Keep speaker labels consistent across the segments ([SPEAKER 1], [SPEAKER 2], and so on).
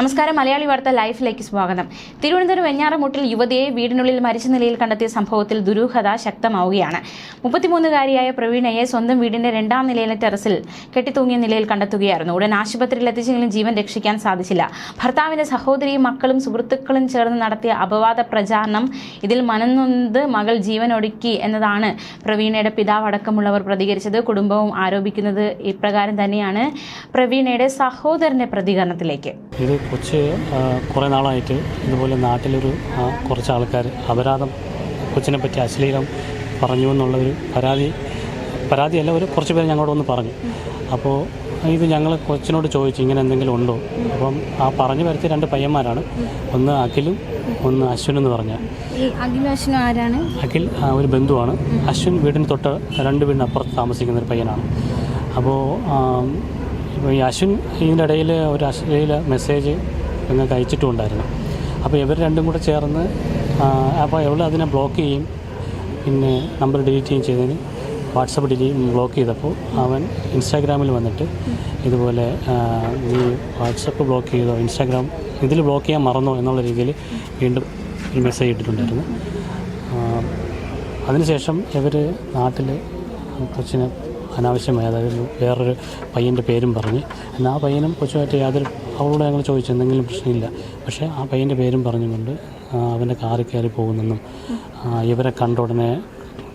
[SPEAKER 1] നമസ്കാരം. മലയാളി വാർത്ത ലൈഫിലേക്ക് സ്വാഗതം. തിരുവനന്തപുരം വെഞ്ഞാറമൂട്ടിൽ യുവതിയെ വീടിനുള്ളിൽ മരിച്ച നിലയിൽ കണ്ടെത്തിയ സംഭവത്തിൽ ദുരൂഹത ശക്തമാവുകയാണ്. മുപ്പത്തിമൂന്നുകാരിയായ പ്രവീണയെ സ്വന്തം വീടിന്റെ രണ്ടാം നിലയിലെ ടെറസിൽ കെട്ടിത്തൂങ്ങിയ നിലയിൽ കണ്ടെത്തുകയായിരുന്നു. ഉടൻ ആശുപത്രിയിൽ എത്തിച്ചെങ്കിലും ജീവൻ രക്ഷിക്കാൻ സാധിച്ചില്ല. ഭർത്താവിന്റെ സഹോദരിയും മക്കളും സുഹൃത്തുക്കളും ചേർന്ന് നടത്തിയ അപവാദ പ്രചാരണം ഇതിൽ മനംനൊന്ത് മകൾ ജീവനൊടുക്കി എന്നതാണ് പ്രവീണയുടെ പിതാവ് അടക്കമുള്ളവർ പ്രതികരിച്ചത്. കുടുംബവും ആരോപിക്കുന്നത് ഇപ്രകാരം തന്നെയാണ്. പ്രവീണയുടെ സഹോദരന്റെ പ്രതികരണത്തിലേക്ക്.
[SPEAKER 2] കൊച്ച് കുറേ നാളായിട്ട് ഇതുപോലെ നാട്ടിലൊരു കുറച്ച് ആൾക്കാർ അപരാധം കൊച്ചിനെ പറ്റി അശ്ലീലം പറഞ്ഞു എന്നുള്ളൊരു പരാതി പരാതിയല്ല ഒരു കുറച്ച് പേര് ഞങ്ങളോട് ഒന്ന് പറഞ്ഞു. അപ്പോൾ ഇത് ഞങ്ങൾ കൊച്ചിനോട് ചോദിച്ചു ഇങ്ങനെ എന്തെങ്കിലും ഉണ്ടോ? അപ്പം ആ പറഞ്ഞു വരുത്തിയ രണ്ട് പയ്യന്മാരാണ്. ഒന്ന് അഖിലും ഒന്ന് അശ്വിൻ എന്ന് പറഞ്ഞ. അഖിൽ ഒരു ബന്ധുവാണ്. അശ്വിൻ വീടിന് തൊട്ട് രണ്ട് വീടിന് അപ്പുറത്ത് താമസിക്കുന്ന ഒരു പയ്യനാണ്. അപ്പോൾ ഇപ്പോൾ ഈ അശ്വിൻ ഇതിന്റെ ഇടയിൽ ഒരു അശ്ലീല മെസ്സേജ് നിങ്ങൾക്ക് അയച്ചിട്ടുണ്ടായിരുന്നു. അപ്പോൾ ഇവർ രണ്ടും കൂടെ ചേർന്ന് അപ്പോൾ ഇവൾ അതിനെ ബ്ലോക്ക് ചെയ്യും. പിന്നെ നമ്പർ ഡിലീറ്റ് ചെയ്യുകയും ചെയ്തതിന് വാട്സപ്പ് ഡിലീറ്റ് ബ്ലോക്ക് ചെയ്തപ്പോൾ അവൻ ഇൻസ്റ്റാഗ്രാമിൽ വന്നിട്ട് ഇതുപോലെ ഈ വാട്സപ്പ് ബ്ലോക്ക് ചെയ്തോ ഇൻസ്റ്റാഗ്രാം ഇതിൽ ബ്ലോക്ക് ചെയ്യാൻ മറന്നോ എന്നുള്ള രീതിയിൽ വീണ്ടും ഒരു മെസ്സേജ് ഇട്ടിട്ടുണ്ടായിരുന്നു. അതിനുശേഷം ഇവർ നാട്ടിൽ കൊച്ചിനെ അനാവശ്യമായി അതായത് വേറൊരു പയ്യന്റെ പേരും പറഞ്ഞ്. എന്നാൽ ആ പയ്യനും കൊച്ചുമായിട്ട് യാതൊരു അവളോട് ഞങ്ങൾ ചോദിച്ചു എന്തെങ്കിലും പ്രശ്നമില്ല. പക്ഷേ ആ പയ്യന്റെ പേരും പറഞ്ഞുകൊണ്ട് അവന്റെ കാറിൽ കയറി പോകുന്നെന്നും ഇവരെ കണ്ട ഉടനെ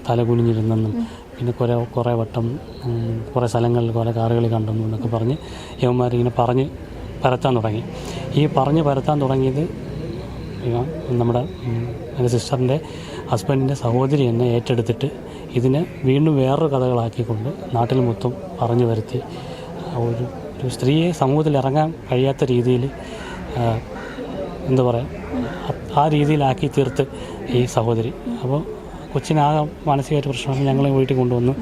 [SPEAKER 2] തല കുനിഞ്ഞിരുന്നെന്നും പിന്നെ കുറേ കുറേ വട്ടം കുറേ സ്ഥലങ്ങളിൽ കുറേ കാറുകൾ കണ്ടെന്നും എന്നൊക്കെ പറഞ്ഞ് യവന്മാരിങ്ങനെ പറഞ്ഞ് പരത്താൻ തുടങ്ങി. ഈ പറഞ്ഞ് പരത്താൻ തുടങ്ങിയത് നമ്മുടെ എന്റെ സിസ്റ്ററിന്റെ ഹസ്ബൻഡിന്റെ സഹോദരി എന്നെ ഏറ്റെടുത്തിട്ട് ഇതിനെ വീണ്ടും വേറൊരു കഥകളാക്കിക്കൊണ്ട് നാട്ടിൽ മൊത്തം പറഞ്ഞു വരുത്തി. ഒരു ഒരു സ്ത്രീയെ സമൂഹത്തിൽ ഇറങ്ങാൻ കഴിയാത്ത രീതിയിൽ എന്താ പറയുക ആ രീതിയിലാക്കി തീർത്ത് ഈ സഹോദരി. അപ്പോൾ കൊച്ചിനാകെ മാനസികമായിട്ട് പ്രശ്നമാണ്. ഞങ്ങളെ വീട്ടിൽ കൊണ്ടുവന്നു.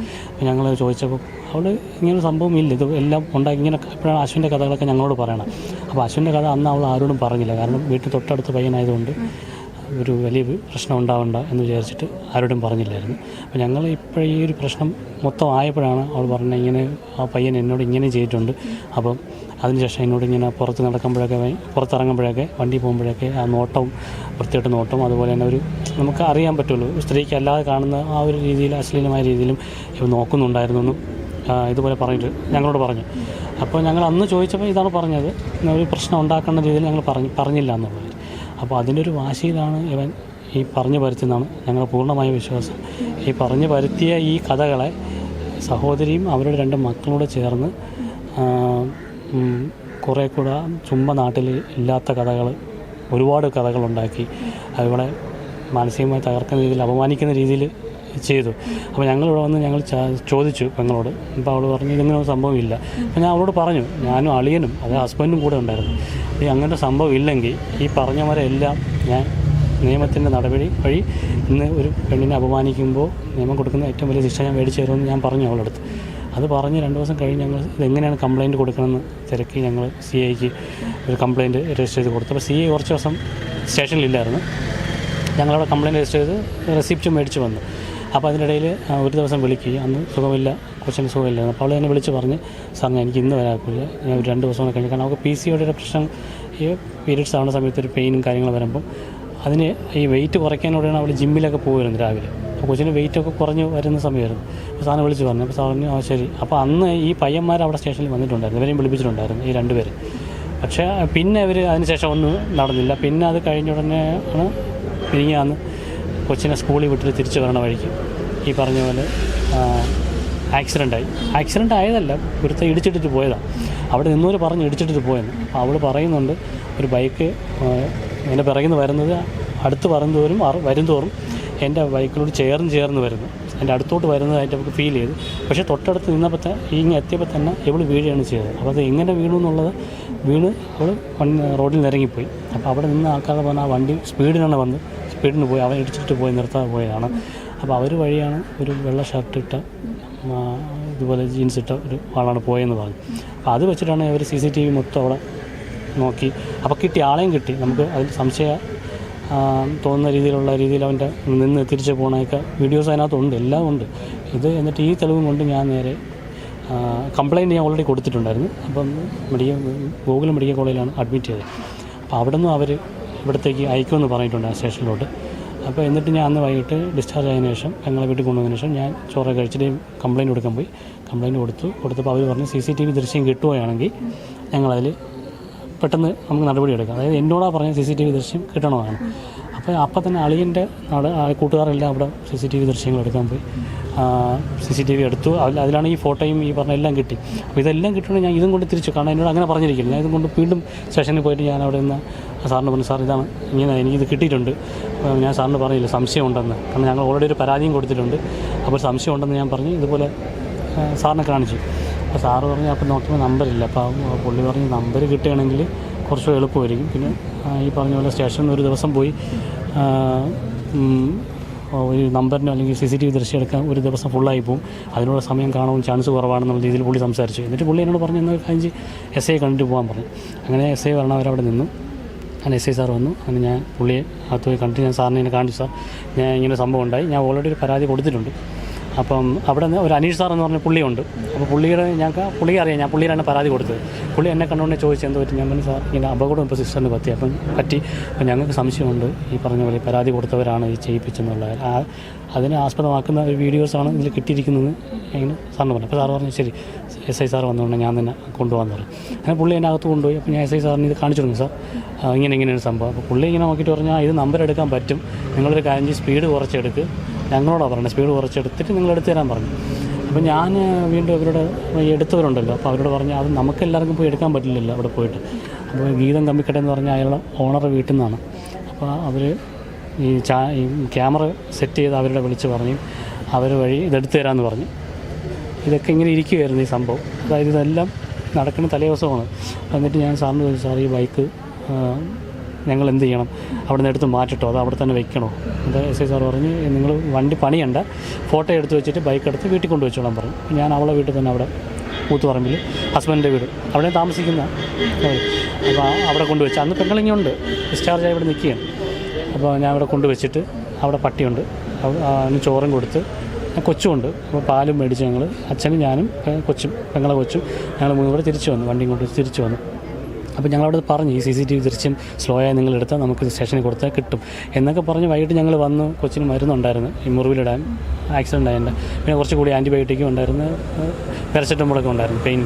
[SPEAKER 2] ഞങ്ങൾ ചോദിച്ചപ്പോൾ അവൾ ഇങ്ങനെ സംഭവം ഇല്ല. ഇത് എല്ലാം ഉണ്ടാക്കി ഇങ്ങനെ എപ്പോഴാണ് അശ്വിന്റെ കഥകളൊക്കെ ഞങ്ങളോട് പറയണം അപ്പോൾ അശ്വിന്റെ കഥ അന്ന് അവൾ ആരോടും പറഞ്ഞില്ല. കാരണം വീട്ടിൽ തൊട്ടടുത്ത് പയ്യനായതുകൊണ്ട് ഒരു വലിയ പ്രശ്നം ഉണ്ടാവണ്ട എന്ന് വിചാരിച്ചിട്ട് ആരോടും പറഞ്ഞില്ലായിരുന്നു. അപ്പോൾ ഞങ്ങൾ ഇപ്പോൾ ഈ ഒരു പ്രശ്നം മൊത്തം ആയപ്പോഴാണ് അവൾ പറഞ്ഞത് ഇങ്ങനെ ആ പയ്യൻ എന്നോട് ഇങ്ങനെ ചെയ്തിട്ടുണ്ട്. അപ്പം അതിനുശേഷം എന്നോട് ഇങ്ങനെ പുറത്ത് നടക്കുമ്പോഴൊക്കെ പുറത്തിറങ്ങുമ്പോഴൊക്കെ വണ്ടി പോകുമ്പോഴൊക്കെ ആ നോട്ടവും വൃത്തിയായിട്ട് നോട്ടവും അതുപോലെ തന്നെ ഒരു നമുക്ക് അറിയാൻ പറ്റുള്ളൂ. സ്ത്രീക്ക് അല്ലാതെ കാണുന്ന ആ ഒരു രീതിയിൽ അശ്ലീലമായ രീതിയിലും ഇവ നോക്കുന്നുണ്ടായിരുന്നു ഇതുപോലെ പറഞ്ഞിട്ട് ഞങ്ങളോട് പറഞ്ഞു. അപ്പോൾ ഞങ്ങൾ അന്ന് ചോദിച്ചപ്പോൾ ഇതാണ് പറഞ്ഞത്. ഒരു പ്രശ്നം ഉണ്ടാക്കേണ്ട രീതിയിൽ ഞങ്ങൾ പറഞ്ഞു പറഞ്ഞില്ല എന്നുള്ളത്. അപ്പോൾ അതിന്റെ ഒരു വാശിയിലാണ് ഇവൻ ഈ പറഞ്ഞു പരത്തുന്നതാണ് ഞങ്ങൾ പൂർണമായ വിശ്വാസം. ഈ പറഞ്ഞു പരത്തിയ ഈ കഥകളെ സഹോദരിയും അവരുടെ രണ്ട് മക്കളോട് ചേർന്ന് കുറേ കൂടെ ചുമ്പ നാട്ടിൽ ഇല്ലാത്ത കഥകൾ ഒരുപാട് കഥകളുണ്ടാക്കി. അവളെ മാനസികമായി തകർക്കുന്ന രീതിയിൽ അപമാനിക്കുന്ന രീതിയിൽ ചെയ്തു. അപ്പോൾ ഞങ്ങളിവിടെ വന്ന് ഞങ്ങൾ ചോദിച്ചു പെങ്ങളോട് അപ്പോൾ അവൾ പറഞ്ഞു ഇങ്ങനെ ഒരു സംഭവം ഇല്ല. അപ്പോൾ ഞാൻ അവളോട് പറഞ്ഞു ഞാനും അളിയനും അത് ഹസ്ബൻഡും കൂടെ ഉണ്ടായിരുന്നു. ഈ അങ്ങനെ സംഭവം ഇല്ലെങ്കിൽ ഈ പറഞ്ഞവരെല്ലാം ഞാൻ നിയമത്തിന്റെ നടപടി വഴി ഇന്ന് ഒരു പെണ്ണിനെ അപമാനിക്കുമ്പോൾ നിയമം കൊടുക്കുന്ന ഏറ്റവും വലിയ ശിക്ഷ ഞാൻ മേടിച്ചു തരുമെന്ന് ഞാൻ പറഞ്ഞു അവളടുത്ത് അത് പറഞ്ഞ് രണ്ട് ദിവസം കഴിഞ്ഞ് ഞങ്ങൾ ഇതെങ്ങനെയാണ് കംപ്ലയിന്റ് കൊടുക്കണമെന്ന് തിരക്കി ഞങ്ങൾ സി ഐക്ക് ഒരു കംപ്ലയിന്റ് രജിസ്റ്റർ ചെയ്ത് കൊടുത്തു. അപ്പോൾ സി ഐ കുറച്ച് ദിവസം സ്റ്റേഷനിലില്ലായിരുന്നു ഞങ്ങളവിടെ കംപ്ലയിന്റ് രജിസ്റ്റർ ചെയ്ത് റെസിപ്റ്റ് മേടിച്ച് വന്നു. അപ്പോൾ അതിനിടയിൽ ഒരു ദിവസം വിളിക്കുകയും അന്ന് സുഖമില്ല കൊച്ചിന് സുഖമില്ലായിരുന്നു. അപ്പോൾ അവൾ എന്നെ വിളിച്ച് പറഞ്ഞ് സാറിന് എനിക്ക് ഇന്ന് വരാക്കില്ല ഞാൻ ഒരു രണ്ട് ദിവസം കഴിഞ്ഞ് കാരണം അവൾക്ക് പി സി ഒയുടെ പ്രശ്നം ഈ പീരീഡ്സ് ആവുന്ന സമയത്ത് ഒരു പെയിനും കാര്യങ്ങളും വരുമ്പം അതിന് ഈ വെയിറ്റ് കുറയ്ക്കാനോടെയാണ് അവൾ ജിമ്മിലൊക്കെ പോകുമായിരുന്നു രാവിലെ. അപ്പോൾ കൊച്ചിന് വെയിറ്റൊക്കെ കുറഞ്ഞ് വരുന്ന സമയമായിരുന്നു. അപ്പോൾ സാറിനെ വിളിച്ച് പറഞ്ഞു. അപ്പോൾ സാറിന് ആ ശരി. അപ്പോൾ അന്ന് ഈ പയ്യന്മാർ അവിടെ സ്റ്റേഷനിൽ വന്നിട്ടുണ്ടായിരുന്നു. ഇവരെയും വിളിപ്പിച്ചിട്ടുണ്ടായിരുന്നു ഈ രണ്ടുപേര് പക്ഷേ പിന്നെ അവർ അതിനുശേഷം ഒന്നും നടന്നില്ല. പിന്നെ അത് കഴിഞ്ഞ ഉടനെ ആണ് പിരിഞ്ഞാന്ന് കൊച്ചിനെ സ്കൂളിൽ വിട്ടിട്ട് തിരിച്ചു വരണ വഴിക്ക്. ഈ പറഞ്ഞ പോലെ ആക്സിഡന്റായി ആക്സിഡന്റ് ആയതല്ല ഒരുത്ത ഇടിച്ചിട്ടിട്ട് പോയതാണ് അവിടെ നിന്നവർ പറഞ്ഞ് ഇടിച്ചിട്ടിട്ട് പോയെന്ന്. അപ്പോൾ അവൾ പറയുന്നുണ്ട് ഒരു ബൈക്ക് എന്റെ പിറകിൽ നിന്ന് വരുന്നത് അടുത്ത് വരുന്നതോറും വരുംതോറും എന്റെ ബൈക്കിലോട് ചേർന്ന് ചേർന്ന് വരുന്നു. എന്റെ അടുത്തോട്ട് വരുന്നതായിട്ട് നമുക്ക് ഫീൽ ചെയ്തു. പക്ഷേ തൊട്ടടുത്ത് നിന്നപ്പോൾ ഇങ്ങനെ എത്തിയപ്പോൾ തന്നെ ഇവൾ വീഴുകയാണ് ചെയ്തത്. അപ്പോൾ അത് എങ്ങനെ വീണു എന്നുള്ളത് വീണ് അവൾ റോഡിൽ ഇറങ്ങിപ്പോയി അപ്പോൾ അവിടെ നിന്ന് ആൾക്കാരെ പറഞ്ഞാൽ ആ വണ്ടി സ്പീഡിലാണ് വന്ന് സ്പീഡിന് പോയി അവൻ ഇടിച്ചിട്ട് പോയി നിർത്താതെ പോയതാണ്. അപ്പോൾ അവർ വഴിയാണ് ഒരു വെള്ള ഷർട്ട് ഇട്ട ഇതുപോലെ ജീൻസ് ഇട്ട ഒരു ആളാണ് പോയെന്ന് പറഞ്ഞു. അപ്പോൾ അത് വെച്ചിട്ടാണ് അവർ സി സി ടി വി മൊത്തം അവിടെ നോക്കി. അപ്പോൾ കിട്ടി ആളെയും കിട്ടി. നമുക്ക് അതിൽ സംശയ തോന്നുന്ന രീതിയിലുള്ള രീതിയിൽ അവന്റെ നിന്ന് തിരിച്ച് പോകണയൊക്കെ വീഡിയോസ് അതിനകത്തുണ്ട് എല്ലാം ഉണ്ട്. ഇത് എന്നിട്ട് ഈ തെളിവും കൊണ്ട് ഞാൻ നേരെ കംപ്ലയിന്റ് ഞാൻ ഓൾറെഡി കൊടുത്തിട്ടുണ്ടായിരുന്നു. അപ്പം മെഡിക്കൽ ഗോകുലം മെഡിക്കൽ കോളേജിലാണ് അഡ്മിറ്റ് ചെയ്തത്. അപ്പോൾ അവിടെ നിന്നും അവർ ഇവിടത്തേക്ക് അയക്കുമെന്ന് പറഞ്ഞിട്ടുണ്ട് ആ സ്റ്റേഷനിലോട്ട്. അപ്പോൾ എന്നിട്ട് ഞാൻ അന്ന് വൈകിട്ട് ഡിസ്ചാർജ് ആയതിനു ശേഷം ഞങ്ങളെ വീട്ടിൽ കൊണ്ടുവന്നതിന് ശേഷം ഞാൻ ചോറ കഴിച്ചിട്ട് കംപ്ലയിന്റ് കൊടുക്കാൻ പോയി. കംപ്ലയിന്റ് കൊടുത്തു. കൊടുത്തപ്പോൾ അവർ പറഞ്ഞു സി സി ടി വി ദൃശ്യം കിട്ടുകയാണെങ്കിൽ ഞങ്ങളതിൽ പെട്ടെന്ന് നമുക്ക് നടപടി എടുക്കാം. അതായത് എന്നോടാ പറഞ്ഞ സി സി ടി വി ദൃശ്യം കിട്ടണമെന്നാണ് അപ്പോൾ അപ്പം തന്നെ അളിയന്റെ ആ കൂട്ടുകാരെല്ലാം അവിടെ സി സി ടി വി ദൃശ്യങ്ങൾ എടുക്കാൻ പോയി. സി സി ടി വി എടുത്തു. അതിൽ അതിലാണ് ഈ ഫോട്ടോയും ഈ പറഞ്ഞ എല്ലാം കിട്ടി. അപ്പോൾ ഇതെല്ലാം കിട്ടണമെങ്കിൽ ഞാൻ ഇതും കൊണ്ട് തിരിച്ചു. കാരണം എന്നോട് അങ്ങനെ പറഞ്ഞിരിക്കില്ല. ഞാൻ ഇതും കൊണ്ട് വീണ്ടും സ്റ്റേഷനിൽ പോയിട്ട് ഞാൻ അവിടെ നിന്ന് സാറിന് പറഞ്ഞു സാർ ഇതാണ് ഇങ്ങനെ എനിക്കിത് കിട്ടിയിട്ടുണ്ട്. ഞാൻ സാറിന് പറഞ്ഞില്ല സംശയമുണ്ടെന്ന്. കാരണം ഞങ്ങൾ ഓൾറെഡി ഒരു പരാതിയും കൊടുത്തിട്ടുണ്ട്. അപ്പോൾ സംശയമുണ്ടെന്ന് ഞാൻ പറഞ്ഞു. ഇതുപോലെ സാറിനെ കാണിച്ചു. അപ്പോൾ സാറ് പറഞ്ഞു അപ്പോൾ നോക്കുമ്പോൾ നമ്പറില്ല അപ്പോൾ പുള്ളി പറഞ്ഞ് നമ്പർ കിട്ടുകയാണെങ്കിൽ കുറച്ച് എളുപ്പമായിരിക്കും. പിന്നെ ഈ പറഞ്ഞ പോലെ സ്റ്റേഷനിൽ ഒരു ദിവസം പോയി ഒരു നമ്പറിനോ അല്ലെങ്കിൽ സി സി ടി വി ദൃശ്യം എടുക്കാൻ ഒരു ദിവസം ഫുള്ളായി പോകും അതിനുള്ള സമയം കാണാൻ ചാൻസ് കുറവാണെന്നുള്ള രീതിയിൽ പുള്ളി സംസാരിച്ചു. എന്നിട്ട് പുള്ളി എന്നോട് പറഞ്ഞു എന്നാൽ അഞ്ച് എസ് ഐ കണ്ടിട്ട് പോകാൻ പറഞ്ഞു. അങ്ങനെ എസ് ഐ വരണം അവരവിടെ നിന്നു. അങ്ങനെ എസ് ഐ സാർ വന്നു. അങ്ങനെ ഞാൻ പുള്ളിയെ അകത്ത് പോയി കണ്ടിട്ട് ഞാൻ സാറിനെ കാണിച്ചു. സാർ ഞാൻ ഇങ്ങനെ സംഭവം ഉണ്ടായി. ഞാൻ ഓൾറെഡി ഒരു പരാതി കൊടുത്തിട്ടുണ്ട്. അപ്പം അവിടെ നിന്ന് ഒരു അനീഷ് സാർ എന്ന് പറഞ്ഞ പുള്ളിയുണ്ട്. അപ്പോൾ പുള്ളിയുടെ ഞങ്ങൾക്ക് പുള്ളിയെ അറിയാം. ഞാൻ പുള്ളിയിലാണ് പരാതി കൊടുത്തത്. പുള്ളി എന്നെ കണ്ടുകൊണ്ട് ചോദിച്ചു എന്ത് പറ്റി? ഞാൻ പറഞ്ഞു സാർ ഇങ്ങനെ അപകടം ഇപ്പോൾ സിസ്റ്ററിന് പറ്റി. അപ്പം പറ്റി. അപ്പം ഞങ്ങൾക്ക് സംശയമുണ്ട്. ഈ പറഞ്ഞ പോലെ പരാതി കൊടുത്തവരാണ് ഈ ചെയ്യിപ്പിച്ചെന്നുള്ള അതിനെ ആസ്പദമാക്കുന്ന ഒരു വീഡിയോസാണ് ഇതിൽ കിട്ടിയിരിക്കുന്നത്. ഇങ്ങനെ സാറിന് പറഞ്ഞു. അപ്പോൾ സാർ പറഞ്ഞു ശരി എസ് ഐ സാർ വന്നുകൊണ്ട് ഞാൻ തന്നെ കൊണ്ടുപോകാമെന്ന് പറഞ്ഞു. അങ്ങനെ പുള്ളി എന്നെ അകത്ത് കൊണ്ടുപോയി. അപ്പോൾ ഞാൻ എസ് ഐ സാറിന് ഇത് കാണിച്ചു കൊടുക്കും സാർ ഇങ്ങനെ ഇങ്ങനെയാണ് സംഭവം. അപ്പോൾ പുള്ളി ഇങ്ങനെ നോക്കിയിട്ട് പറഞ്ഞാൽ ഇത് നമ്പർ എടുക്കാൻ പറ്റും. നിങ്ങളൊരു കാര്യം സ്പീഡ് കുറച്ചെടുക്ക്. ഞങ്ങളോടാണ് പറഞ്ഞത്. സ്പീഡ് കുറച്ചെടുത്തിട്ട് നിങ്ങൾ എടുത്തു തരാൻ പറഞ്ഞു. അപ്പോൾ ഞാൻ വീണ്ടും ഇവരുടെ എടുത്തവരുണ്ടല്ലോ. അപ്പോൾ അവരോട് പറഞ്ഞു അത് നമുക്ക് എല്ലാവർക്കും പോയി എടുക്കാൻ പറ്റില്ലല്ലോ അവിടെ പോയിട്ട്. അപ്പോൾ ഗീതം കമ്മിക്കട്ടെ എന്ന് പറഞ്ഞാൽ അയാളുടെ ഓണർ വീട്ടിൽ നിന്നാണ്. അപ്പോൾ അവർ ഈ ചാ ഈ ക്യാമറ സെറ്റ് ചെയ്ത് അവരുടെ വിളിച്ച് പറഞ്ഞു. അവർ വഴി ഇതെടുത്തു തരാമെന്ന് പറഞ്ഞു. ഇതൊക്കെ ഇങ്ങനെ ഇരിക്കുകയായിരുന്നു ഈ സംഭവം. അതായത് ഇതെല്ലാം നടക്കുന്ന തലേ ദിവസമാണ് എന്നിട്ട് ഞാൻ സാറിന് ചോദിച്ചു സാർ ഈ ബൈക്ക് ഞങ്ങൾ എന്ത് ചെയ്യണം അവിടെ നിന്ന് എടുത്ത് മാറ്റട്ടോ? അത് അവിടെ തന്നെ വെക്കണോ? അത് എസ് ഐ സാർ പറഞ്ഞ് നിങ്ങൾ വണ്ടി പണിയണ്ട. ഫോട്ടോ എടുത്ത് വെച്ചിട്ട് ബൈക്ക് എടുത്ത് വീട്ടിൽ കൊണ്ടു വെച്ചോളാൻ പറഞ്ഞു. ഞാൻ അവളെ വീട്ടിൽ തന്നെ അവിടെ കൂത്തുപറമ്പിൽ ഹസ്ബൻഡിന്റെ വീട്. അവിടെ താമസിക്കുന്ന അപ്പോൾ അവിടെ കൊണ്ടുവച്ച് അന്ന് പെങ്ങളിങ്ങുണ്ട്. ഡിസ്ചാർജ് ആയി ഇവിടെ നിൽക്കുകയാണ്. അപ്പോൾ ഞാൻ അവിടെ കൊണ്ടുവച്ചിട്ട് അവിടെ പട്ടിയുണ്ട്. അതിന് ചോറും കൊടുത്ത്. കൊച്ചുമുണ്ട്. അപ്പോൾ പാലും മേടിച്ച് ഞങ്ങൾ അച്ഛനും ഞാനും കൊച്ചും പെങ്ങളെ കൊച്ചും ഞങ്ങൾ മൂന്ന് തിരിച്ചു വന്നു. വണ്ടിയും കൊണ്ട് തിരിച്ചു വന്നു. അപ്പോൾ ഞങ്ങളവിടെ പറഞ്ഞു ഈ സി സി ടി വി ദൃശ്യം സ്ലോ ആയി നിങ്ങൾ എടുത്താൽ നമുക്ക് സ്റ്റേഷനിൽ കൊടുത്താൽ കിട്ടും. എന്നൊക്കെ പറഞ്ഞ് വൈകിട്ട് ഞങ്ങൾ വന്ന് കൊച്ചിന് മരുന്നുണ്ടായിരുന്നു ഈ മുറിവിലിടാൻ ആക്സിഡന്റ് ആയതിന്റെ. പിന്നെ കുറച്ച് കൂടി ആന്റിബയോട്ടിക്കും ഉണ്ടായിരുന്നു പാരസെറ്റമോളൊക്കെ ഉണ്ടായിരുന്നു പെയിൻ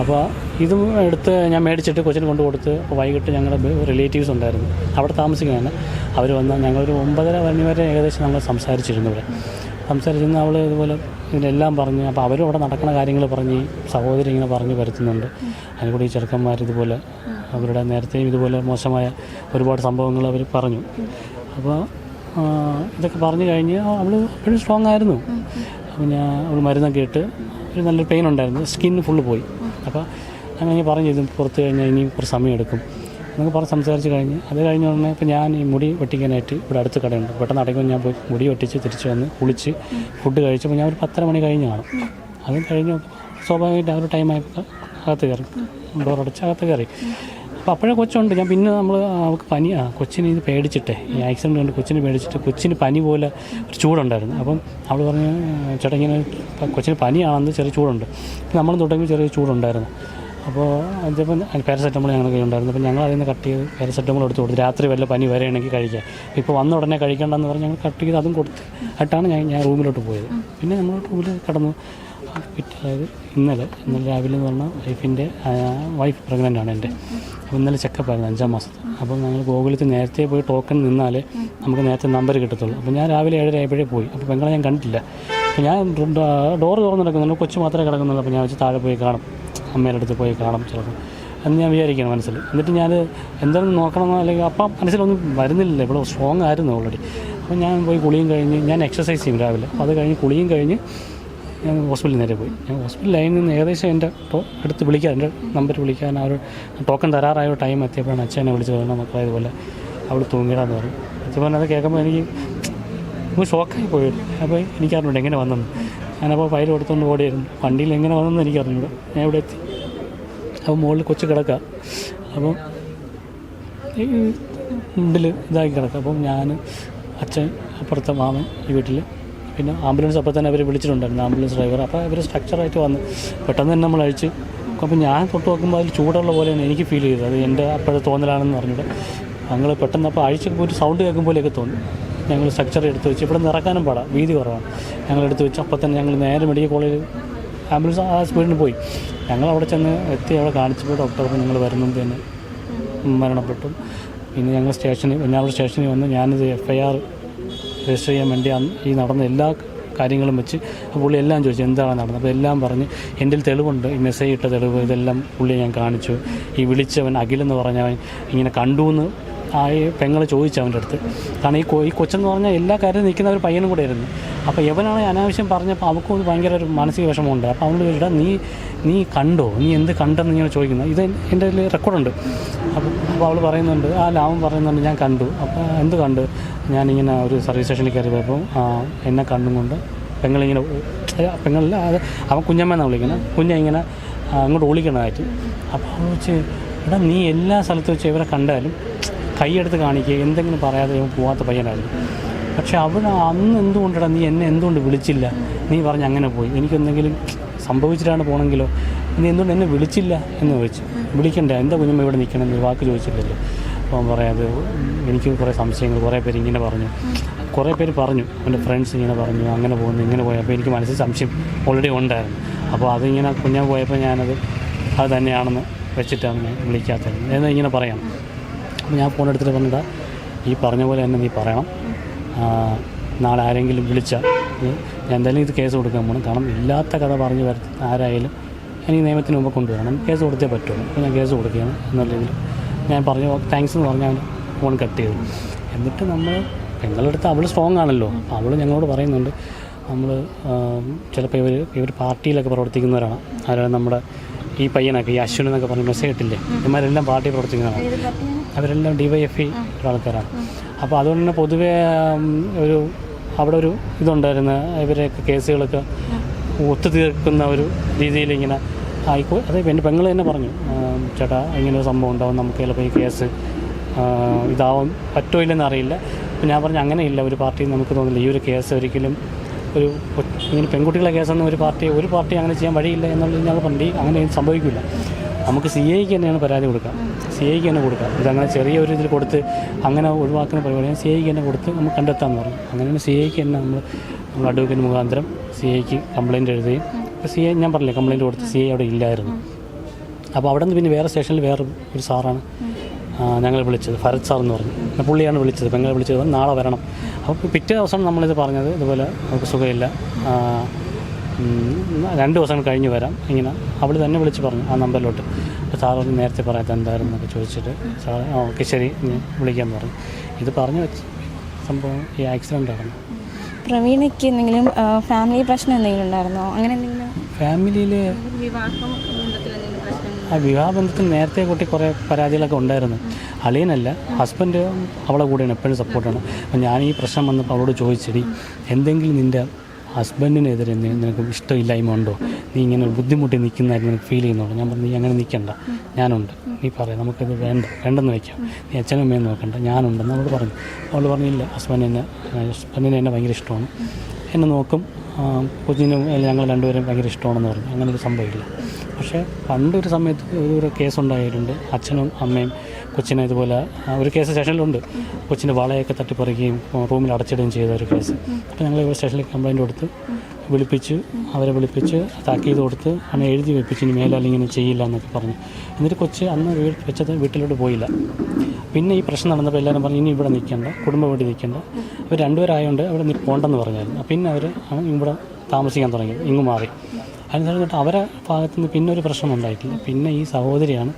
[SPEAKER 2] അപ്പോൾ ഇതും എടുത്ത് ഞാൻ മേടിച്ചിട്ട് കൊച്ചിന് കൊണ്ടു കൊടുത്ത് വൈകിട്ട് ഞങ്ങളുടെ റിലേറ്റീവ്സ് ഉണ്ടായിരുന്നു. അവിടെ താമസിക്കുകയാണ് അവർ വന്ന് ഞങ്ങളൊരു ഒമ്പതര മണി വരെ ഏകദേശം നമ്മൾ സംസാരിച്ചിരുന്നു ഇവിടെ. സംസാരിച്ചിരുന്ന അവൾ ഇതുപോലെ ഇതിനെല്ലാം പറഞ്ഞ് അപ്പോൾ അവരും അവിടെ നടക്കുന്ന കാര്യങ്ങൾ പറഞ്ഞ് സഹോദരി ഇങ്ങനെ പറഞ്ഞ് വരുത്തുന്നുണ്ട് അതിന് കൂടി ഈ ചെറുക്കന്മാർ ഇതുപോലെ അവരുടെ നേരത്തെയും ഇതുപോലെ മോശമായ ഒരുപാട് സംഭവങ്ങൾ അവർ പറഞ്ഞു. അപ്പോൾ ഇതൊക്കെ പറഞ്ഞു കഴിഞ്ഞ് അവൾ എപ്പോഴും സ്ട്രോങ് ആയിരുന്നു. അപ്പോൾ ഞാൻ അവൾ മരുന്നൊക്കെ ഇട്ട് ഒരു നല്ലൊരു പെയിൻ ഉണ്ടായിരുന്നു. സ്കിന്ന് ഫുള്ള് പോയി. അപ്പോൾ അങ്ങനെ പറഞ്ഞു ഇത് പുറത്ത് കഴിഞ്ഞാൽ ഇനിയും കുറച്ച് സമയം എടുക്കും എന്നൊക്കെ പറഞ്ഞ് സംസാരിച്ച് കഴിഞ്ഞ് അത് കഴിഞ്ഞ ഉടനെ ഇപ്പോൾ ഞാൻ ഈ മുടി വെട്ടിക്കാനായിട്ട് ഇവിടെ അടുത്ത് കടയുണ്ട്. പെട്ടെന്ന് അടയ്ക്കുമ്പോൾ ഞാൻ പോയി മുടി വെട്ടിച്ച് തിരിച്ച് വന്ന് കുളിച്ച് ഫുഡ് കഴിച്ചപ്പോൾ ഞാൻ ഒരു പത്തര മണി കഴിഞ്ഞ് കാണും. അതും കഴിഞ്ഞ് സ്വാഭാവികമായിട്ട് ആ ഒരു ടൈമായപ്പോൾ അകത്ത് കയറി. ഡോറടച്ച് അകത്ത് കയറി. അപ്പോൾ അപ്പോഴേ കൊച്ചുണ്ട്. ഞാൻ പിന്നെ നമ്മൾ അവൾക്ക് പനി ആ കൊച്ചിന് ഇത് പേടിച്ചിട്ടേ. ഈ ആക്സിഡന്റ് കൊണ്ട് കൊച്ചിന് പേടിച്ചിട്ട് കൊച്ചിന് പനി പോലെ ഒരു ചൂടുണ്ടായിരുന്നു. അപ്പം അവൾ പറഞ്ഞ് ചേട്ടാ ഇങ്ങനെ കൊച്ചിന് പനിയാണെന്ന് ചെറിയ ചൂടുണ്ട്. നമ്മൾ തുടങ്ങി ചെറിയ ചൂടുണ്ടായിരുന്നു. അപ്പോൾ അതിപ്പം പാരസെറ്റമോൾ ഞങ്ങളുടെ കയ്യിൽ ഉണ്ടായിരുന്നു അപ്പോൾ ഞങ്ങൾ അതിൽ നിന്ന് കട്ട് ചെയ്ത് പാരസെറ്റമോൾ എടുത്ത് കൊടുത്ത്. രാത്രി വല്ല പനി വരെയാണെങ്കിൽ കഴിക്കാം. ഇപ്പോൾ വന്ന ഉടനെ കഴിക്കേണ്ടെന്ന് പറഞ്ഞ് ഞങ്ങൾ കട്ട് ചെയ്ത് അതും കൊടുത്ത് ആയിട്ടാണ് ഞാൻ ഞാൻ റൂമിലോട്ട് പോയത്. പിന്നെ നമ്മൾ റൂമിൽ കടന്നു. അതായത് ഇന്നലെ ഇന്നലെ രാവിലെ എന്ന് പറഞ്ഞാൽ വൈഫിന്റെ വൈഫ് പ്രഗ്നന്റ് ആണ് എന്റെ അപ്പോൾ ഇന്നലെ ചെക്കപ്പ് ആയിരുന്നു അഞ്ചാം മാസത്തെ. അപ്പോൾ ഞങ്ങൾ ഗോകുലത്തിൽ നേരത്തെ പോയി ടോക്കൺ നിന്നാലേ നമുക്ക് നേരത്തെ നമ്പർ കിട്ടത്തുള്ളൂ. അപ്പോൾ ഞാൻ രാവിലെ ഏഴര ആയപ്പോഴേ പോയി. അപ്പോൾ പെങ്ങളെ ഞാൻ കണ്ടില്ല അപ്പോൾ ഞാൻ ഡോറ് തുറന്ന് നടക്കുന്നുള്ളൂ കൊച്ചു മാത്രമേ കിടക്കുന്നുള്ളൂ. അപ്പോൾ ഞാൻ വെച്ച് താഴെ പോയി കാണും. അമ്മയുടെ അടുത്ത് പോയി കാണാം ചിലപ്പോൾ. എന്ന് ഞാൻ വിചാരിക്കുകയാണ് മനസ്സിൽ. എന്നിട്ട് ഞാൻ എന്തെങ്കിലും നോക്കണം അല്ലെങ്കിൽ അപ്പം മനസ്സിലൊന്നും വരുന്നില്ല ഇവിടെ സ്ട്രോങ് ആയിരുന്നു ഓൾറെഡി അപ്പോൾ ഞാൻ പോയി കുളിയും കഴിഞ്ഞ് ഞാൻ എക്സസൈസ് ചെയ്യും രാവിലെ. അപ്പോൾ അത് കഴിഞ്ഞ് കുളിയും കഴിഞ്ഞ് ഞാൻ ഹോസ്പിറ്റലിൽ നേരെ പോയി. ഞാൻ ഹോസ്പിറ്റൽ ലൈനിൽ നിന്ന് ഏകദേശം എന്റെ അടുത്ത് വിളിക്കാൻ എന്റെ നമ്പർ വിളിക്കാൻ ആ ഒരു ടോക്കൺ തരാറായ ടൈം എത്തിയപ്പോഴാണ് അച്ഛനെ വിളിച്ച് പറഞ്ഞാൽ മക്കളെ ഇതുപോലെ അവിടെ തൂങ്ങിയതാന്ന് പറഞ്ഞു. അച്ഛൻ പറഞ്ഞത് കേൾക്കുമ്പോൾ എനിക്ക് ഷോക്കായി പോയി. അപ്പോൾ എനിക്കറിഞ്ഞൂടെ എങ്ങനെ വന്നെന്ന്. ഞാനപ്പോൾ ഫയൽ കൊടുത്തുകൊണ്ട് ഓടിയായിരുന്നു. വണ്ടിയിൽ എങ്ങനെ വന്നെന്ന് എനിക്കറിഞ്ഞൂടെ. ഞാൻ ഇവിടെ എത്തി. അപ്പോൾ മുകളിൽ കൊച്ചു കിടക്കുക അപ്പം മുമ്പിൽ ഇതാക്കി കിടക്കുക അപ്പം ഞാൻ അച്ഛൻ അപ്പുറത്തെ മാമൻ ഈ വീട്ടിൽ പിന്നെ ആംബുലൻസ് അപ്പോൾ തന്നെ അവർ വിളിച്ചിട്ടുണ്ടായിരുന്നു. Ambulance driver. അപ്പോൾ അവർ സ്ട്രക്ചറായിട്ട് വന്ന് പെട്ടെന്ന് തന്നെ നമ്മൾ അഴിച്ച്. അപ്പം ഞാൻ തൊട്ട് നോക്കുമ്പോൾ അതിൽ ചൂടുള്ള പോലെയാണ് എനിക്ക് ഫീൽ ചെയ്തത്. അത് എന്റെ അപ്പോഴത്തെ തോന്നലാണെന്ന് പറഞ്ഞിട്ട് ഞങ്ങൾ പെട്ടെന്ന് അപ്പോൾ അഴിച്ചൊക്കെ ഒരു സൗണ്ട് കേൾക്കുമ്പോഴേക്ക് തോന്നി. ഞങ്ങൾ സ്ട്രക്ചർ എടുത്തു വെച്ച് ഇവിടെ നിന്ന് ഇറക്കാനും പാടാം വീതി കുറവാണ്. ഞങ്ങൾ എടുത്ത് വെച്ച് അപ്പോൾ തന്നെ ഞങ്ങൾ നേരെ മെഡിക്കൽ കോളേജിൽ ആംബുലൻസ് ആ സ്പീഡിന് പോയി. ഞങ്ങൾ അവിടെ ചെന്ന് എത്തി അവിടെ കാണിച്ചപ്പോൾ ഡോക്ടർക്ക് ഞങ്ങൾ വരുന്നത് തന്നെ മരണപ്പെട്ടു. പിന്നെ ഞങ്ങൾ സ്റ്റേഷനിൽ വെഞ്ഞാറൂർ സ്റ്റേഷനിൽ വന്ന് ഞാനിത് എഫ് ഐ ആർ രജിസ്റ്റർ ചെയ്യാൻ വേണ്ടി ഈ നടന്ന എല്ലാ കാര്യങ്ങളും വെച്ച് പുള്ളി എല്ലാം ചോദിച്ചു എന്താണ് നടന്നത്? അപ്പോൾ എല്ലാം പറഞ്ഞ് എന്റെ തെളിവുണ്ട് ഈ മെസ്സേജ് ഇട്ട തെളിവ് ഇതെല്ലാം പുള്ളി ഞാൻ കാണിച്ചു. ഈ വിളിച്ചവൻ അഖിലെന്ന് പറഞ്ഞവൻ ഇങ്ങനെ കണ്ടു എന്ന് ആ ഈ പെങ്ങൾ ചോദിച്ചു അവന്റെ അടുത്ത്. കാരണം ഈ കൊ ഈ കൊച്ചെന്ന് പറഞ്ഞാൽ എല്ലാ കാര്യവും നിൽക്കുന്ന ഒരു പയ്യനും കൂടെ ആയിരുന്നു. അപ്പോൾ യവനാണ് അനാവശ്യം പറഞ്ഞപ്പോൾ അവൾക്കും അത് ഭയങ്കര ഒരു മാനസിക വിഷമമുണ്ട്. അപ്പോൾ അവനോട് ചോദിച്ചാൽ നീ നീ കണ്ടോ? നീ എന്ത് കണ്ടെന്ന് ഇങ്ങനെ ചോദിക്കുന്നത് ഇത് എന്റെ കയ്യിൽ റെക്കോർഡുണ്ട്. അപ്പോൾ അപ്പോൾ അവൾ പറയുന്നുണ്ട് ആ ലാവൻ പറയുന്നുണ്ട് ഞാൻ കണ്ടു. അപ്പോൾ എന്ത് കണ്ട്? ഞാനിങ്ങനെ ഒരു സർവീസ് സ്റ്റേഷനിൽ കയറി പോയപ്പോൾ എന്നെ കണ്ടും കൊണ്ട് പെങ്ങളിങ്ങനെ പെങ്ങളില്ല അത് അവൻ കുഞ്ഞമ്മ എന്നാണ് വിളിക്കുന്നത്. കുഞ്ഞ ഇങ്ങനെ അങ്ങോട്ട് ഓളിക്കണതായിട്ട്. അപ്പോൾ വെച്ച് എടാ നീ എല്ലാ സ്ഥലത്തും വെച്ച് ഇവരെ കണ്ടാലും കൈയെടുത്ത് കാണിക്കുക എന്തെങ്കിലും പറയാതെ ഇവൻ പോവാത്ത പയ്യനായിരുന്നു. പക്ഷെ അവിടെ അന്ന് എന്തുകൊണ്ടടാ നീ എന്നെ എന്തുകൊണ്ട് വിളിച്ചില്ല? നീ പറഞ്ഞ് അങ്ങനെ പോയി. എനിക്കെന്തെങ്കിലും സംഭവിച്ചിട്ടാണ് പോകണമെങ്കിലോ നീ എന്തുകൊണ്ട് എന്നെ വിളിച്ചില്ല എന്ന് ചോദിച്ചു. വിളിക്കണ്ട എന്താ കുഞ്ഞമ്മ ഇവിടെ നിൽക്കണം എന്ന് വാക്ക് ചോദിച്ചില്ലല്ലോ. അപ്പം പറയാത് എനിക്ക് കുറേ സംശയങ്ങൾ കുറേ പേര് ഇങ്ങനെ പറഞ്ഞു. കുറേ പേര് പറഞ്ഞു. എന്റെ ഫ്രണ്ട്സ് ഇങ്ങനെ പറഞ്ഞു അങ്ങനെ പോകുന്നു ഇങ്ങനെ പോയപ്പോൾ എനിക്ക് മനസ്സിൽ സംശയം ഓൾറെഡി ഉണ്ടായിരുന്നു. അപ്പോൾ അതിങ്ങനെ കുഞ്ഞാൻ പോയപ്പോൾ ഞാനത് അത് തന്നെയാണെന്ന് വെച്ചിട്ടാണ് ഞാൻ വിളിക്കാത്തത്. എന്ന് ഇങ്ങനെ പറയാം. അപ്പോൾ ഞാൻ ഫോൺ എടുത്തിട്ട് പറഞ്ഞിട്ട് ഈ പറഞ്ഞ പോലെ തന്നെ നീ പറയണം. നാളെ ആരെങ്കിലും വിളിച്ചാൽ ഞാൻ എന്തായാലും ഇത് കേസ് കൊടുക്കാൻ പോകണം കാരണം ഇല്ലാത്ത കഥ പറഞ്ഞ് വര ആരായാലും എനിക്ക് നിയമത്തിന് മുമ്പ് കൊണ്ടുവരണം. കേസ് കൊടുത്തേ പറ്റുള്ളൂ. അപ്പോൾ ഞാൻ കേസ് കൊടുക്കുകയാണ് എന്നുള്ള രീതിയിൽ ഞാൻ പറഞ്ഞു താങ്ക്സ് എന്ന് പറഞ്ഞാൽ ഫോൺ കട്ട് ചെയ്തു. എന്നിട്ട് നമ്മൾ പെങ്ങളെടുത്ത് അവൾ സ്ട്രോങ് ആണല്ലോ. അവൾ ഞങ്ങളോട് പറയുന്നുണ്ട്. നമ്മൾ ചിലപ്പോൾ ഇവർ ഇവർ പാർട്ടിയിലൊക്കെ പ്രവർത്തിക്കുന്നവരാണ്. അതായത് നമ്മുടെ ഈ പയ്യനൊക്കെ ഈ അശ്വിൻ എന്നൊക്കെ പറഞ്ഞ് മെസ്സേജ് ഇട്ടില്ലേ? ഇവന്മാരെല്ലാം പാർട്ടി പ്രവർത്തിക്കുന്നതാണ് അവരെല്ലാം ഡി വൈ എഫ് ആൾക്കാരാണ് അപ്പോൾ അതുകൊണ്ട് തന്നെ പൊതുവേ ഒരു അവിടെ ഒരു ഇതുണ്ടായിരുന്നു. ഇവരെയൊക്കെ കേസുകളൊക്കെ ഒത്തുതീർക്കുന്ന ഒരു രീതിയിൽ ഇങ്ങനെ ആയിക്കോ അതെ എന്റെ പെങ്ങൾ തന്നെ പറഞ്ഞു ചേട്ടാ ഇങ്ങനെ ഒരു സംഭവം ഉണ്ടാവും. നമുക്ക് ചിലപ്പോൾ ഈ കേസ് ഇതാവും പറ്റോ ഇല്ലെന്ന് അറിയില്ല. ഞാൻ പറഞ്ഞു അങ്ങനെയില്ല. ഒരു പാർട്ടി നമുക്ക് തോന്നില്ല. ഈ ഒരു കേസ് ഒരിക്കലും ഒരു ഇങ്ങനെ പെൺകുട്ടികളെ കേസൊന്നും ഒരു പാർട്ടി ഒരു പാർട്ടി അങ്ങനെ ചെയ്യാൻ വഴിയില്ല എന്നുള്ളത് ഞങ്ങൾ പറഞ്ഞു "ഈ അങ്ങനെ സംഭവിക്കില്ല. നമുക്ക് സി ഐക്ക് തന്നെയാണ് പരാതി കൊടുക്കാം. സി ഐക്ക് തന്നെ കൊടുക്കാം. ഇതങ്ങനെ ചെറിയ ഒരു ഇതിൽ കൊടുത്ത് അങ്ങനെ ഒഴിവാക്കുന്ന പരിപാടി സി ഐക്ക് തന്നെ കൊടുത്ത് നമുക്ക് കണ്ടെത്താമെന്ന് പറഞ്ഞു. അങ്ങനെയാണ് സി ഐക്ക് തന്നെ നമ്മൾ നമ്മൾ അഡ്വക്കേറ്റ് മുഖാന്തരം സി ഐക്ക് കംപ്ലയിന്റ് എഴുതുകയും സി ഐ ഞാൻ പറഞ്ഞില്ലേ കംപ്ലയിന്റ് കൊടുത്ത് സി ഐ അവിടെ ഇല്ലായിരുന്നു. അപ്പോൾ അവിടെ നിന്ന് പിന്നെ വേറെ സ്റ്റേഷനിൽ വേറെ ഒരു സാറാണ്. ഞങ്ങൾ വിളിച്ചത്. ഭരത് സാർ എന്ന് പറഞ്ഞു. പുള്ളിയാണ് വിളിച്ചത്. പെങ്ങളെ വിളിച്ചത്. നാളെ വരണം. അപ്പോൾ പിറ്റേ ദിവസം നമ്മളിത് പറഞ്ഞത് ഇതുപോലെ നമുക്ക് സുഖമില്ല. രണ്ട് ദിവസം കഴിഞ്ഞ് വരാം. ഇങ്ങനെ അവൾ തന്നെ വിളിച്ച് പറഞ്ഞു ആ നമ്പറിലോട്ട്. അപ്പോൾ സാർ ഒന്ന് നേരത്തെ പറയാത്ത എന്തായിരുന്നു എന്നൊക്കെ ചോദിച്ചിട്ട് സാർ ആ ഓക്കെ ശരി വിളിക്കാൻ വിളിക്കാമെന്ന് പറഞ്ഞു. ഇത് പറഞ്ഞു വെച്ച് സംഭവം ഈ ആക്സിഡന്റ് ആയിരുന്നു
[SPEAKER 3] പ്രവീണയ്ക്ക് എന്തെങ്കിലും ഫാമിലി പ്രശ്നം എന്തെങ്കിലും ഉണ്ടായിരുന്നോ? അങ്ങനെ എന്തെങ്കിലും?
[SPEAKER 2] ഫാമിലിയിൽ
[SPEAKER 3] വിവാഹം
[SPEAKER 2] ആ വിവാഹബന്ധത്തിൽ നേരത്തെ കൂട്ടി കുറേ പരാതികളൊക്കെ ഉണ്ടായിരുന്നു. അളിയനല്ല ഹസ്ബൻഡ് അവളെ കൂടെയാണ് എപ്പോഴും സപ്പോർട്ടാണ് അപ്പം ഞാൻ ഈ പ്രശ്നം വന്നപ്പോൾ അവളോട് ചോദിച്ചെടി എന്തെങ്കിലും നിന്റെ ഹസ്ബൻഡിനെതിരെ നിനക്ക് ഇഷ്ടമില്ലായ്മ ഉണ്ടോ? നീ ഇങ്ങനെ ബുദ്ധിമുട്ടി നിൽക്കുന്നതായിട്ട് നിനക്ക് ഫീൽ ചെയ്യുന്നുള്ളൂ ഞാൻ പറഞ്ഞു നീ അങ്ങനെ നിൽക്കണ്ട. ഞാനുണ്ട്. നീ പറയാം നമുക്കിത് വേണ്ട. വേണ്ടെന്ന് വയ്ക്കാം നീ അച്ഛനും അമ്മയും നോക്കണ്ട. ഞാനുണ്ടെന്ന് അവളോട് പറഞ്ഞു. അവൾ പറഞ്ഞില്ല ഹസ്ബൻഡിനെ ഹസ്ബൻഡിനെ എന്നെ ഭയങ്കര ഇഷ്ടമാണ്. എന്നെ നോക്കും. കുഞ്ഞിനും ഞങ്ങൾ രണ്ടുപേരും ഭയങ്കര ഇഷ്ടമാണെന്ന് പറഞ്ഞു. അങ്ങനെ ഒരു സംഭവമില്ല. പക്ഷേ പണ്ടൊരു സമയത്ത് ഒരു കേസ് ഉണ്ടായിട്ടുണ്ട്. അച്ഛനും അമ്മയും കൊച്ചിനെ ഇതുപോലെ ഒരു കേസ് സ്റ്റേഷനിലുണ്ട്. കൊച്ചിന്റെ വളയൊക്കെ തട്ടിപ്പറിക്കുകയും റൂമിൽ അടച്ചിടുകയും ചെയ്ത ഒരു കേസ് അപ്പോൾ ഞങ്ങൾ ഇവിടെ സ്റ്റേഷനിൽ കംപ്ലയിന്റ് കൊടുത്ത് വിളിപ്പിച്ച് അവരെ വിളിപ്പിച്ച് താക്കീത് കൊടുത്ത് അങ്ങനെ എഴുതി വെപ്പിച്ച് ഇനി മേലാൽ ഇങ്ങനെ ചെയ്യില്ല എന്നൊക്കെ പറഞ്ഞു. എന്നിട്ട് കൊച്ച് അന്ന് വീ വെച്ചത് വീട്ടിലോട്ട് പോയില്ല. പിന്നെ ഈ പ്രശ്നം നടന്നപ്പോൾ എല്ലാവരും പറഞ്ഞു ഇനി ഇവിടെ നിൽക്കേണ്ട കുടുംബം വീട്ടിൽ നിൽക്കേണ്ട അവർ രണ്ടുപേരായതുകൊണ്ട് അവിടെ നീ പോകണ്ടെന്ന് പറഞ്ഞായിരുന്നു. പിന്നെ അവർ ഇവിടെ താമസിക്കാൻ തുടങ്ങി ഇങ്ങ് മാറി. അതിന് തുടങ്ങിയിട്ട് അവരെ ഭാഗത്തു നിന്ന് പിന്നെ ഒരു പ്രശ്നം ഉണ്ടായിട്ടില്ല. പിന്നെ ഈ സഹോദരിയാണ്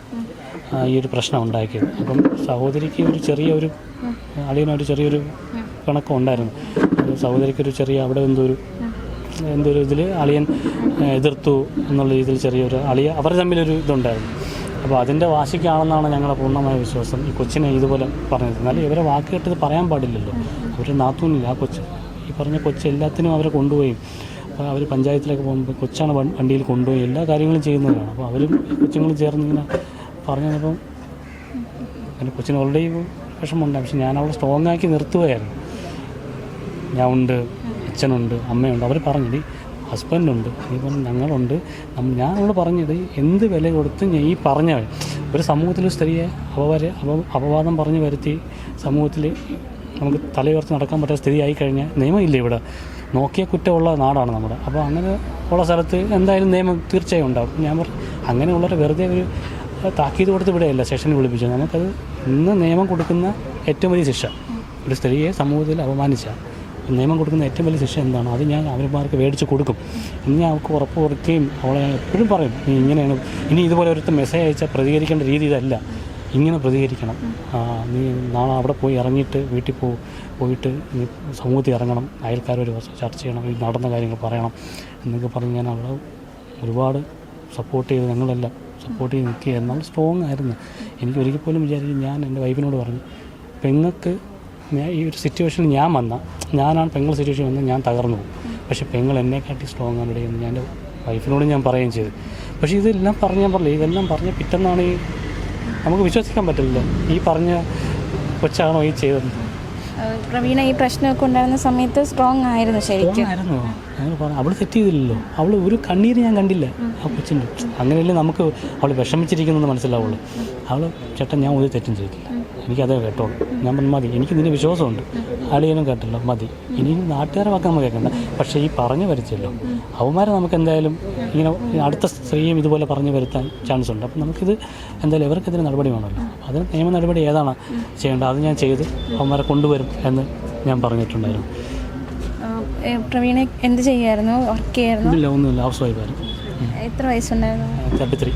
[SPEAKER 2] ഈ ഒരു പ്രശ്നം ഉണ്ടാക്കിയത്. അപ്പം സഹോദരിക്ക് ഒരു ചെറിയ ഒരു അളിയനൊരു ചെറിയൊരു കണക്കുണ്ടായിരുന്നു സഹോദരിക്കൊരു സഹോദരിക്ക് ഒരു ചെറിയ അവിടെ എന്തോ ഒരു എന്തോ ഒരു ഇതിൽ അളിയൻ എതിർത്തു എന്നുള്ള രീതിയിൽ ചെറിയൊരു അളിയ അവർ തമ്മിലൊരു ഇതുണ്ടായിരുന്നു. അപ്പോൾ അതിന്റെ വാശിക്കാണെന്നാണ് ഞങ്ങളെ പൂർണമായ വിശ്വാസം. ഈ കൊച്ചിനെ ഇതുപോലെ പറഞ്ഞത് എന്നാലും ഇവരെ വാക്ക് കേട്ടത് പറയാൻ പാടില്ലല്ലോ. അവർ നാത്തൂനില്ല ആ കൊച്ച്. ഈ പറഞ്ഞ കൊച്ച് എല്ലാത്തിനും അവരെ കൊണ്ടുപോയി. അപ്പോൾ അവർ പഞ്ചായത്തിലൊക്കെ പോകുമ്പോൾ കൊച്ചാണ് വണ്ടിയിൽ കൊണ്ടുപോയി എല്ലാ കാര്യങ്ങളും ചെയ്യുന്നതാണ്. അപ്പോൾ അവരും കൊച്ചുങ്ങളും ചേർന്ന് ഇങ്ങനെ പറഞ്ഞപ്പം എന്റെ കൊച്ചിന് ഓൾറെഡി വിഷമമുണ്ട് പക്ഷെ ഞാൻ അവളെ സ്ട്രോങ് ആക്കി നിർത്തുകയായിരുന്നു. ഞാൻ ഉണ്ട്. അച്ഛനുണ്ട് അമ്മയുണ്ട് അവർ പറഞ്ഞത് ഹസ്ബൻഡുണ്ട്. അതുപോലെ ഞങ്ങളുണ്ട്. ഞാൻ പറഞ്ഞത് എന്ത് വില കൊടുത്ത് ഞാൻ ഈ പറഞ്ഞ ഒരു സമൂഹത്തിൽ സ്ത്രീയെ അപവാര അപ അപവാദം പറഞ്ഞു വരുത്തി സമൂഹത്തിൽ നമുക്ക് തലയുയർത്തി നടക്കാൻ പറ്റാത്ത സ്ഥിതി ആയി കഴിഞ്ഞാൽ നിയമമില്ല ഇവിടെ? നോക്കിയ കുറ്റമുള്ള നാടാണ് നമ്മുടെ. അപ്പോൾ അങ്ങനെ ഉള്ള സ്ഥലത്ത് എന്തായാലും നിയമം തീർച്ചയായും ഉണ്ടാവും ഞാൻ പറഞ്ഞു അങ്ങനെയുള്ളവരെ വെറുതെ ഒരു താക്കീത് കൊടുത്ത് ഇവിടെയല്ല സെഷനിൽ വിളിപ്പിച്ചത്. നമുക്കത് ഇന്ന് നിയമം കൊടുക്കുന്ന ഏറ്റവും വലിയ ശിക്ഷ. ഒരു സ്ത്രീയെ സമൂഹത്തിൽ അപമാനിച്ച നിയമം കൊടുക്കുന്ന ഏറ്റവും വലിയ ശിക്ഷ എന്താണ് അത് ഞാൻ അവന്മാർക്ക് മേടിച്ച് കൊടുക്കും. ഇനി ഞാൻ അവർക്ക് ഉറപ്പ് കൊടുക്കുകയും അവളെ എപ്പോഴും പറയും നീ ഇങ്ങനെയാണ് ഇനി ഇതുപോലെ ഒരു മെസ്സേജ് അയച്ചാൽ പ്രതികരിക്കേണ്ട രീതി ഇതല്ല. ഇങ്ങനെ പ്രതികരിക്കണം. നീ നാളെ അവിടെ പോയി ഇറങ്ങിയിട്ട് വീട്ടിൽ പോ പോയിട്ട് നീ സമൂഹത്തിൽ ഇറങ്ങണം. അയൽക്കാരോട് ചർച്ച ചെയ്യണം. ഈ നടന്ന കാര്യങ്ങൾ പറയണം. എന്നൊക്കെ പറഞ്ഞ് ഞാൻ അവളെ ഒരുപാട് സപ്പോർട്ട് ചെയ്ത് ഞങ്ങളെല്ലാം സപ്പോർട്ട് ചെയ്ത് നിൽക്കുക എന്നാൽ സ്ട്രോങ് ആയിരുന്നു. എനിക്ക് ഒരിക്കൽ പോലും വിചാരിക്കും ഞാൻ എന്റെ വൈഫിനോട് പറഞ്ഞു പെങ്ങൾക്ക് ഈ ഒരു സിറ്റുവേഷനിൽ ഞാൻ വന്ന ഞാനാണ് പെങ്ങൾ സിറ്റുവേഷൻ വന്ന് ഞാൻ തകർന്നു പോകും പക്ഷേ പെങ്ങൾ എന്നെക്കാട്ടി സ്ട്രോങ് ആണ് ഇവിടെ എന്ന് ഞാൻ വൈഫിനോട് ഞാൻ പറയുകയും ചെയ്തു. പക്ഷേ ഇതെല്ലാം പറഞ്ഞ് ഞാൻ പറഞ്ഞു ഇതെല്ലാം പറഞ്ഞ പിറ്റെന്നാണ് ഈ നമുക്ക് വിശ്വസിക്കാൻ പറ്റില്ല ഈ പറഞ്ഞ കൊച്ചാണോ ഈ ചെയ്തത്?
[SPEAKER 3] പ്രവീണ ഈ പ്രശ്നമൊക്കെ ഉണ്ടായിരുന്ന സമയത്ത് സ്ട്രോങ് ആയിരുന്നു ശരിക്കും.
[SPEAKER 2] ആയിരുന്നു? അവൾ തെറ്റ് ചെയ്തില്ലല്ലോ. അവൾ ഒരു കണ്ണീര് ഞാൻ കണ്ടില്ല. ആ കൊച്ചിന്റെ അങ്ങനെയല്ലേ നമുക്ക് അവൾ വിഷമിച്ചിരിക്കുന്നത് മനസ്സിലാവുള്ളൂ. അവൾ ചേട്ടൻ ഞാൻ ഒരു തെറ്റും ചെയ്തില്ല എനിക്കതേ കേട്ടോളൂ. ഞാൻ പറഞ്ഞു മതി. എനിക്ക് ഇതിന് വിശ്വാസമുണ്ട്. അളിയനും കേട്ടല്ലോ മതി. ഇനി നാട്ടുകാരെ വാക്ക് നമുക്ക് കേൾക്കണ്ട. പക്ഷേ ഈ പറഞ്ഞു വരച്ചല്ലോ അവന്മാരെ നമുക്ക് എന്തായാലും ഇങ്ങനെ അടുത്ത സ്ത്രീയും ഇതുപോലെ പറഞ്ഞു വരുത്താൻ ചാൻസ് ഉണ്ട്. അപ്പം നമുക്കിത് എന്തായാലും ഇവർക്കെതിരെ നടപടി വേണമല്ലോ. അതിന് നിയമ നടപടി ഏതാണ് ചെയ്യേണ്ടത്? അത് ഞാൻ ചെയ്ത് അവന്മാരെ കൊണ്ടുവരും എന്ന് ഞാൻ പറഞ്ഞിട്ടുണ്ടായിരുന്നു.
[SPEAKER 3] പ്രവീണ എന്ത് ചെയ്യായിരുന്നു? വർക്ക് ചെയ്യായിരുന്നു?
[SPEAKER 2] ഇല്ല ഒന്നുമില്ല. ഹൗസ് വൈഫായിരുന്നു
[SPEAKER 3] എത്ര വയസ്സുണ്ടായിരുന്നു?
[SPEAKER 2] Thirty three